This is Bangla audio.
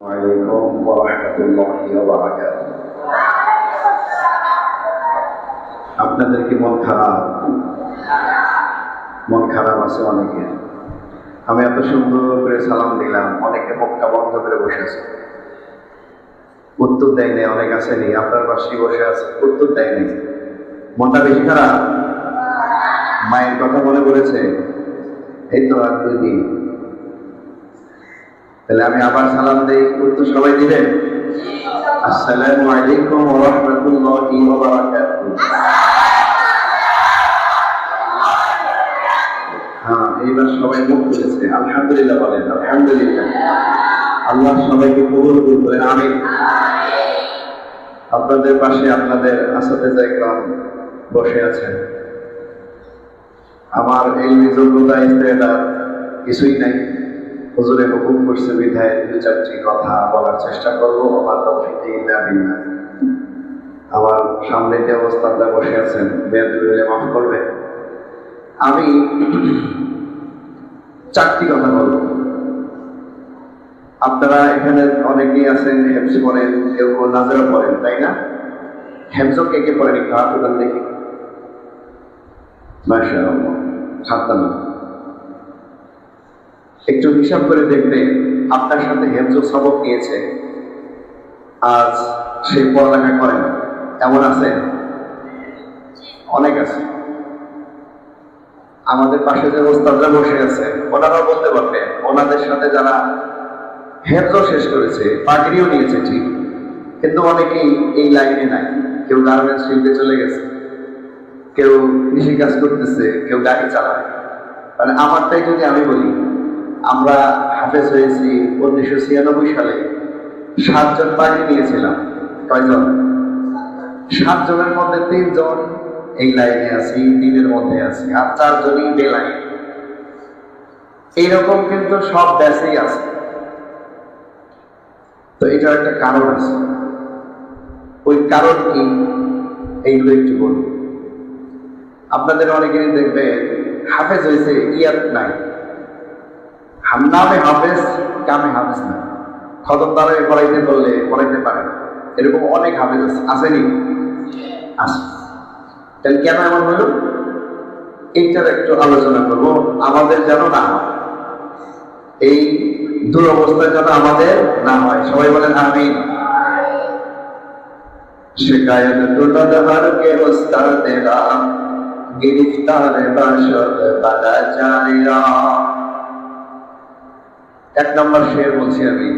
عليكم ورحمة الله وبركاته আপনাদের কি মন খারাপ মন খারাপ আছে অনেকে আমি এত সুন্দর করে সালাম দিলাম অনেকে মুখটা বন্ধ করে বসে আছে উত্তর দেয়নি অনেক আসেনি আপনার পাশেই বসে আছে উত্তর দেয়নি মনটা বেশি খারাপ মায়ের কথা মনে পড়েছে এই তো আর দুই দিন তাহলে আমি আবার সালাম দেই উত্তর সবাই দিবেন? আসসালামু আলাইকুম ওয়া রাহমাতুল্লাহি ওয়া হ্যাঁ এইবার সবাই মুখ খুলেছে। আলহামদুলিল্লাহ বলেন, আলহামদুলিল্লাহ। আল্লাহ সবাইকে কবুল করুন আমিন। আপনাদের পাশে আপনাদের আসাতে একরাম বসে আছেন। আমার এই যোগ্যতা ইস্তেদার কিছুই নাই। হুজুরে হুকুম করছে, বিধায় দু চারটি কথা বলার চেষ্টা করব আমার বিল্লাহ আমার সামনে যে অবস্থানটা বসে আছেন হলে মাফ করবে আমি চারটি কথা বলব। আপনারা এখানে অনেকেই আছেন, হেফজ পড়েন, কেউ কেউ নাজারা পড়েন, তাই না? হেফজ কে কে পড়েন হাত দেখি। মাসা না একটু হিসাব করে দেখবে আপনার সাথে হেফজ সবক নিয়েছে। আজ সে পড়ালেখা করেন। এমন আছে? অনেক আছে। আমাদের পাশে যে ওস্তাদরা বসে আছে, ওনারাও বলতে পারবে, ওনাদের সাথে যারা হেফজ শেষ করেছে, পাগড়িও নিয়েছে ঠিক। কিন্তু অনেকেই এই লাইনে নাই। কেউ গার্মেন্টস শিল্পে চলে গেছে, কেউ কৃষি কাজ করতেছে, কেউ গাড়ি চালায়। মানে আমারটাই যদি আমি বলি আমরা হাফেজ হয়েছি উনিশশো ছিয়ানব্বই সালে। সাতজন পাগড়ি নিয়েছিলাম। কয়জন? সাতজনের মধ্যে তিনজন এই লাইনে আছি দিনের মধ্যে আছি, আর চারজনই বেলাইন এইরকম কিন্তু সব ব্যাচেই আছে। তো এটার একটা কারণ আছে। ওই কারণ কি? এইগুলো একটু বলব আপনাদের অনেকেরই দেখবে হাফেজ হয়েছে ইয়াত নাই। হান্নামে হাফেজ কামে হাফেজ না। খতম তারা পড়াইতে বললে পড়াইতে পারে। এরকম অনেক হাফেজ আছে। আসেনি? আছে তাহলে কেন এমন হইল এইটার একটু আলোচনা করব। আমাদের যেন না হয়। এই দুরবস্থা যেন আমাদের না হয়। সবাই বলেন আমি শিকায়ত দুলদ বাসর উস্তাদ দেরা এক নম্বর শেয়ার বলছি আমি।